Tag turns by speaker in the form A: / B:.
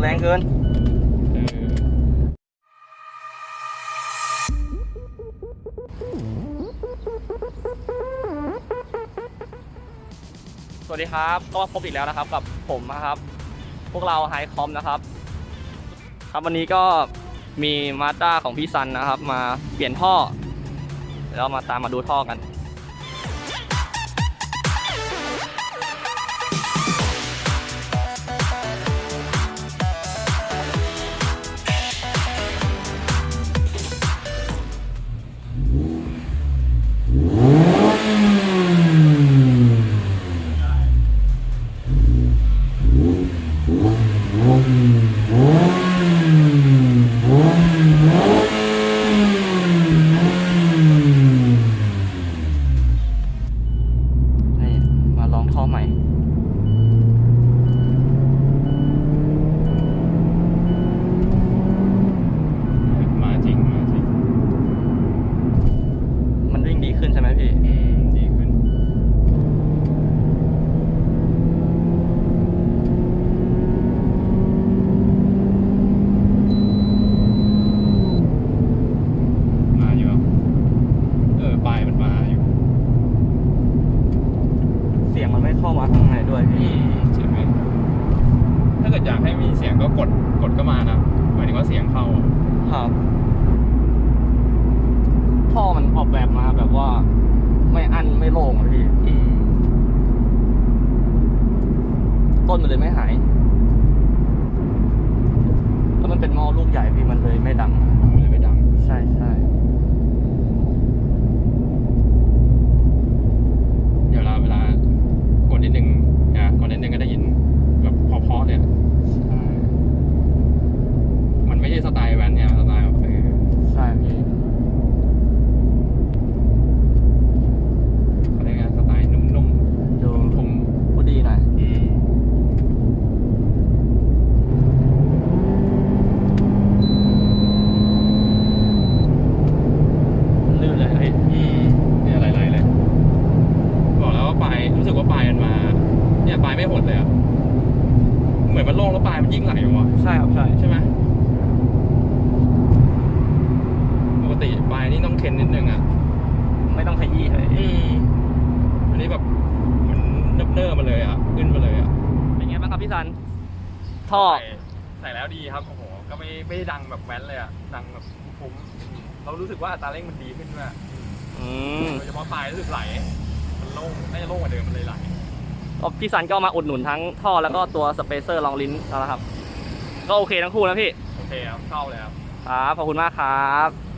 A: แรงเกิน วัสดีครับ ก็พบอีกแล้วนะครับกับผมนะครับ พวกเราไฮคอมนะครับ ครับวันนี้ก็มีมาต้าของพี่ซันนะครับ มาเปลี่ยนท่อ แล้วมาตามมาดูท่อกัน
B: เกิดอยากให้มีเสียงก็กดกดก็มานะหมายถึงว่าเสียงเข้าอะ
A: ครับท่อมันออกแบบมาแบบว่า ไม่อั้นไม่โล่งอะพี่
B: อืม
A: ต้นมันเลยไม่หาย แล้วมันเป็นหม้อลูกใหญ่พี่มันเลยไม่ดัง
B: มันเลยไม่ดัง
A: ใช่ใช่
B: เดี๋ยวเวลาเวลากดนิดนึงนะกดนิดนึงก็ได้ยินแบบเพราะๆเนี่ย
A: ใช่
B: มันไม่ใช่สไตล์แวนเนี่ยสไตล์แบบเออ
A: ใช่พี่
B: เขาเรียกไงสไตล์นุ่ม
A: ดู
B: ๆทุ่ม
A: พูดดีหน่อย
B: ๆอืม
A: ลื่นเลยเฮ้ย
B: อืมเนี่ยไหลๆเลย บอกแล้วว่าปลายรู้สึกว่าปลายมันมา เนี่ยปลายไม่หดเลยอะเหมือนมันโล่งแล้วปลายมันยิ่งไหลออกมา
A: ใช่ครับใช่
B: ใช่ไหมปกติปลายนี่ต้องเค้นนิดนึงอะ
A: ไม่ต้องขยี้เลย
B: อืมอันนี้แบบมันเนิบเนิบๆมาเลยอะขึ้นมาเลยอะ
A: เป็นไงบ้างครับพี่ซันท่อ
B: ใส่ใส่แล้วดีครับโอ้โหก็ไม่ไม่ได้ดังแบบแว้นเลยอะดังแบบคุ้มๆเรารู้สึกว่าอัตราเร่งมันดีขึ้นด้วย
A: อืม
B: โดยเฉพาะปลายรู้สึกไหล มันโล่งน่าจะโล่งกว่าเดิมมันเลยไหล
A: ก็ พี่ซันก็มาอุดหนุนทั้งท่อแล้วก็ตัวสเปเซอร์รองลิ้นแล้วนะครับ ก็โอเคทั้งคู่นะพี่
B: โอเคครับเข้าเลยครับ
A: ครับ ขอบคุณมากครับ